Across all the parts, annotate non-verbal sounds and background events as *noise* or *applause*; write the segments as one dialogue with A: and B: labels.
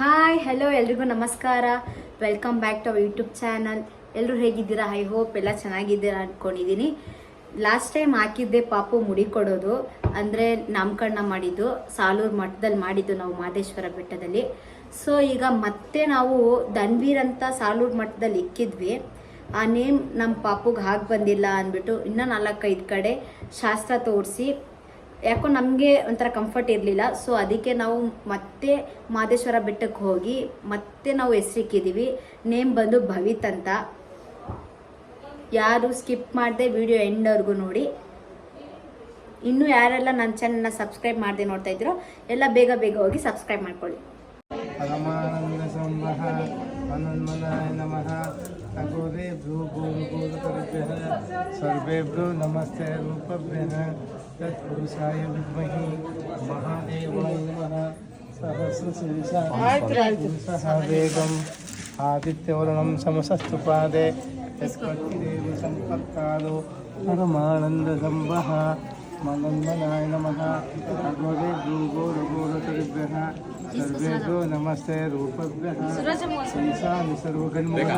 A: Hi hello ಎಲ್ರಿಗೂ ನಮಸ್ಕಾರ. Welcome back to our YouTube channel ಎಲ್ಲರೂ ಹೇಗಿದ್ದೀರಾ? ಐ ಹೋಪ್ ಎಲ್ಲ ಚೆನ್ನಾಗಿದ್ದೀರಾ ಅಂದ್ಕೊಂಡಿದ್ದೀನಿ ಲಾಸ್ಟ್ ಟೈಮ್ ಹಾಕಿದ್ದೆ ಪಾಪು ಮುಡಿ ಕೊಡೋದು. ಅಂದರೆ ನಾಮಕರಣ ಮಾಡಿದ್ದು. ಸಾಲೂರು ಮಠದಲ್ಲಿ ಮಾಡಿದ್ದು ನಾವು ಮಾದೇಶ್ವರ ಬೆಟ್ಟದಲ್ಲಿ. ಸೊ ಈಗ ಮತ್ತೆ ನಾವು ಧನ್ವೀರ್ ಅಂತ ಸಾಲೂರು ಮಠದಲ್ಲಿ ಇಕ್ಕಿದ್ವಿ. ಆ ನೇಮ್ ನಮ್ಮ ಪಾಪುಗೆ ಹಾಗೆ ಬಂದಿಲ್ಲ ಅಂದ್ಬಿಟ್ಟು ಇನ್ನೂ ನಾಲ್ಕೈದು ಕಡೆ ಶಾಸ್ತ್ರ ತೋರಿಸಿ ಯಾಕೋ ನಮಗೆ ಒಂಥರ ಕಂಫರ್ಟ್ ಇರಲಿಲ್ಲ. ಸೊ ಅದಕ್ಕೆ ನಾವು ಮತ್ತೆ ಮಾದೇಶ್ವರ ಬೆಟ್ಟಕ್ಕೆ ಹೋಗಿ ಮತ್ತೆ ನಾವು ಹೆಸರಿಕ್ಕಿದ್ದೀವಿ ನೇಮ್ ಬಂದು ಭವಿತ್ ಅಂತ. ಯಾರು ಸ್ಕಿಪ್ ಮಾಡದೆ ವಿಡಿಯೋ ಎಂಡ್ವರೆಗೂ ನೋಡಿ. ಇನ್ನು ಯಾರೆಲ್ಲ ನನ್ನ ಚಾನಲ್ನ ಸಬ್ಸ್ಕ್ರೈಬ್ ಮಾಡದೆ ನೋಡ್ತಾ ಇದ್ದೀರೋ, ಎಲ್ಲ ಬೇಗ ಬೇಗ ಹೋಗಿ ಸಬ್ಸ್ಕ್ರೈಬ್ ಮಾಡ್ಕೊಳ್ಳಿ.
B: ನಮಸ್ತೆ ರೂಪಭ್ಯಃ तत्पुरुषाय विद्महे महादेवाय नमः सहस्रशीर्षाय वेगम् आदित्यवर्णं समसस्तुपादे यत्पत्तिदेव सम्पत्तादो परमानन्दसम्भः ಭೂರು ಕರಿಭ್ಯಃ ಸರ್ವೇಭ್ಯೋ ನಮಸ್ತೆ ರೂಪಭ್ಯಃ ಸಂಸಾನಿ ಸರ್ವಗನ್ಮೋಹ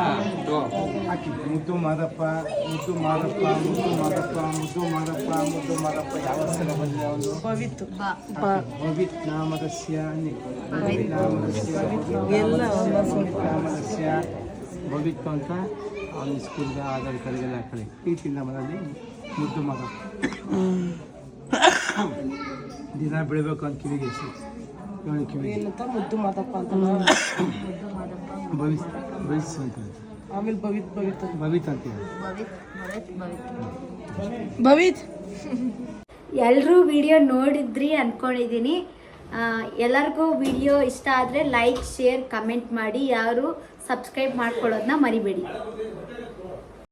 B: ಹಾಕಿ ಮುದ್ದು ಮಾದಪ್ಪ ಮುದ್ದು ಮಾದಪ್ಪ ಮುದ್ದು ಮಾದಪ್ಪ ಮುದ್ದು ಮಾದಪ್ಪ ಮುದ್ದು ಮಾದಪ್ಪ ಯಾವ ಸ್ಥಳ ಬಂದಿದೆ ಒಂದು ಭವಿತ್ ನಾಮದಸ್ಯ. ಭವಿತ್ ನಾಮದಸ್ಯ ಭವಿತ್ ನಾಮದಸ್ಯ ಅಂತ ಅವನ ಸ್ಕೂಲ್ಗೆ ಆಧಾರ್ ಕಾರ್ಡ್ಗೆಲ್ಲ ಹಾಕೊಳ್ಳಿ ಪ್ರೀತಿಯಿಂದ ಮನೆಯಲ್ಲಿ ಮುದ್ದು ಮಾದಪ್ಪ ದಿನ ಬೆಳಿಬೇಕು ಅಂತ ಕಿವಿಗೆ
C: ಮುದ್ದು ಮಾತಪ್ಪ ಅಂತ
B: ಭವಿತ್ ಭವಿಸ್ ಅಂತ
C: ಆಮೇಲೆ ಭವಿತ್ ಭವಿತ್
B: ಭವಿತ್ ಅಂತ
C: ಭವಿತ್ *laughs*
A: ಎಲ್ಲರೂ ವಿಡಿಯೋ ನೋಡಿದ್ರಿ ಅಂದ್ಕೊಂಡಿದ್ದೀನಿ ಎಲ್ಲರಿಗೂ ವಿಡಿಯೋ ಇಷ್ಟ ಆದರೆ ಲೈಕ್ ಶೇರ್ ಕಮೆಂಟ್ ಮಾಡಿ. ಯಾರು ಸಬ್ಸ್ಕ್ರೈಬ್ ಮಾಡ್ಕೊಳ್ಳೋದನ್ನ ಮರಿಬೇಡಿ.